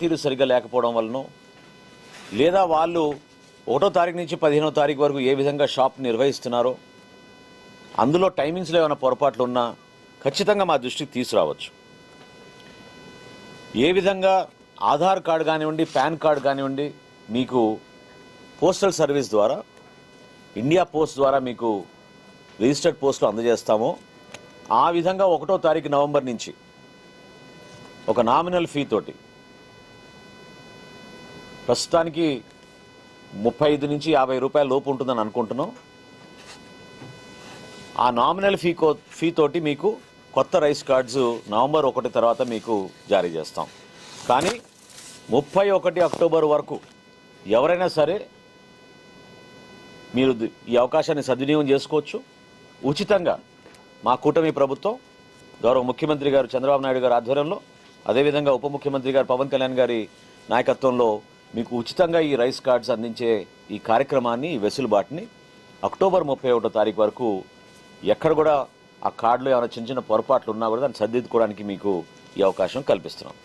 తీరు సరిగ్గా లేకపోవడం వలన లేదా వాళ్ళు ఒకటో తారీఖు నుంచి పదిహేనో తారీఖు వరకు ఏ విధంగా షాప్ నిర్వహిస్తున్నారో అందులో టైమింగ్స్లో ఏమైనా పొరపాట్లు ఉన్నా ఖచ్చితంగా మా దృష్టికి తీసుకురావచ్చు. ఏ విధంగా ఆధార్ కార్డు కానివ్వండి పాన్ కార్డు కానివ్వండి మీకు పోస్టల్ సర్వీస్ ద్వారా ఇండియా పోస్ట్ ద్వారా మీకు రిజిస్టర్డ్ పోస్టులు అందజేస్తామో ఆ విధంగా ఒకటో తారీఖు నవంబర్ నుంచి ఒక నామినల్ ఫీ తోటి ప్రస్తుతానికి ముప్పై ఐదు నుంచి యాభై రూపాయల లోపు ఉంటుందని అనుకుంటున్నాం. ఆ నామినల్ ఫీ కో ఫీతోటి మీకు కొత్త రైస్ కార్డ్స్ నవంబర్ ఒకటి తర్వాత మీకు జారీ చేస్తాం. కానీ ముప్పై ఒకటి అక్టోబర్ వరకు ఎవరైనా సరే మీరు ఈ అవకాశాన్ని సద్వినియోగం చేసుకోవచ్చు. ఉచితంగా మా కూటమి ప్రభుత్వం గౌరవ ముఖ్యమంత్రి గారు చంద్రబాబు నాయుడు గారి ఆధ్వర్యంలో అదేవిధంగా ఉప ముఖ్యమంత్రి గారు పవన్ కళ్యాణ్ గారి నాయకత్వంలో మీకు ఉచితంగా ఈ రైస్ కార్డ్స్ అందించే ఈ కార్యక్రమాన్ని ఈ వెసులుబాటుని అక్టోబర్ ముప్పై ఒకటో తారీఖు వరకు ఎక్కడ కూడా ఆ కార్డులో ఏమైనా చిన్న చిన్న పొరపాట్లు ఉన్నా కూడా దాన్ని సర్దిద్దుకోవడానికి మీకు ఈ అవకాశం కల్పిస్తున్నాం.